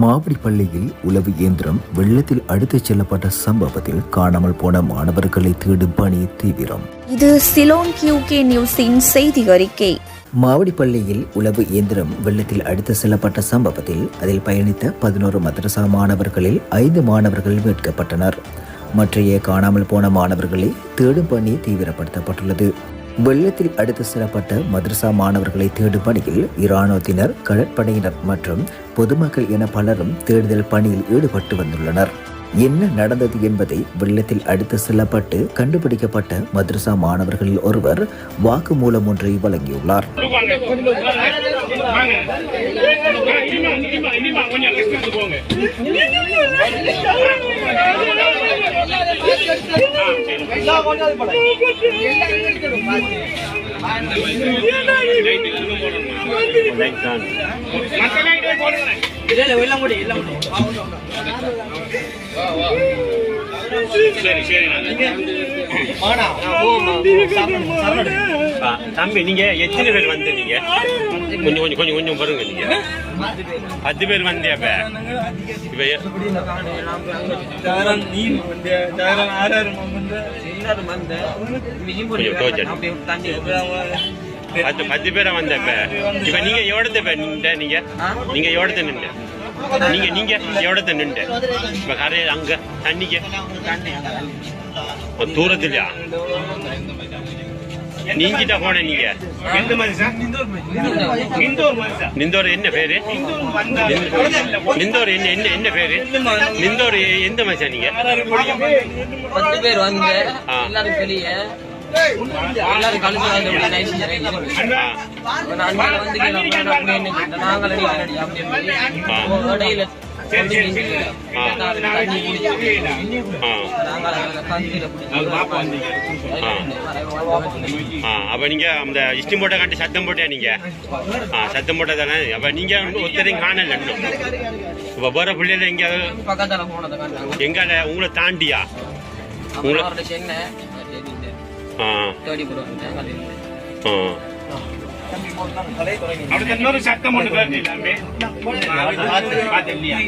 மாவடிப்பள்ளியில் உளவு இயந்திரம் வெள்ளத்தில் அடித்துச் செல்லப்பட்ட சம்பவத்தில் காணாமல் போன மாணவர்களை தேடும் பணி தீவிரம். இது சிலோன் கியூகே நியூஸின் செய்தி அறிக்கை. மாவடிப்பள்ளியில் உளவு இயந்திரம் வெள்ளத்தில் அடித்து செல்லப்பட்ட சம்பவத்தில் அதில் பயணித்த பதினோரு மதரசா மாணவர்களில் ஐந்து மாணவர்கள் மீட்கப்பட்டனர். மற்றைய காணாமல் போன மாணவர்களை தேடும் பணி தீவிரப்படுத்தப்பட்டுள்ளது. வெள்ளத்தில் அடுத்து செல்லப்பட்ட மதரசா மாணவர்களை தேடும் பணியில் இராணுவத்தினர் கடற்படையினர் மற்றும் பொதுமக்கள் என பலரும் தேடுதல் பணியில் ஈடுபட்டு வந்துள்ளனர். என்ன நடந்தது என்பதை வெள்ளத்தில் அடுத்து செல்லப்பட்டு கண்டுபிடிக்கப்பட்ட மதரசா மாணவர்களில் ஒருவர் வாக்குமூலம் ஒன்றை வழங்கியுள்ளார். சரி சரி தம்பி நீங்க எத்தனை பேர் வந்து நீங்க? கொஞ்சம் கொஞ்சம் கொஞ்சம் கொஞ்சம் பாருங்க நீங்க. பத்து பேர் வந்தே அப்ப. இப்ப பத்து பத்து பேரை வந்தப்ப இப்ப நீங்க எவ்வளவு பேர் நின்ற நீங்க? நீங்க எவ்வளவு நின்ற நீங்க நீங்க எவ்வளவு நின்ற இப்ப கரை அங்க தண்ணிக்கு? தூரத்துலயா? நீங்கிட்ட போன நீங்க? எந்த மாதிரி சார் மாதிரி சார் நிந்தோர் என்ன பேரு? நிந்தோர் என்ன என்ன என்ன பேரு? நிந்தோர் எந்த மனுஷன் நீங்க? பத்து பேர் வந்து. எல்லாரும் வெளியே. நாங்கள் நாங்கள் நாங்கள் அப்ப நீங்க அந்த இஷ்டம் போட்ட காட்டி சத்தம் போட்டே நீங்க? ஆ சத்தம் போட்டதானே? அப்ப நீங்க வந்து ஒருத்தரையும் காணல இன்னும். இப்ப போற பிள்ளைல எங்க கண்டாங்க எங்கால உங்களை தாண்டியா? உங்களை ஆ. ஆ. அடுத்த இன்னொரு சத்தம் ஒன்று கேட்டு எல்லாமே பார்த்து இல்லையா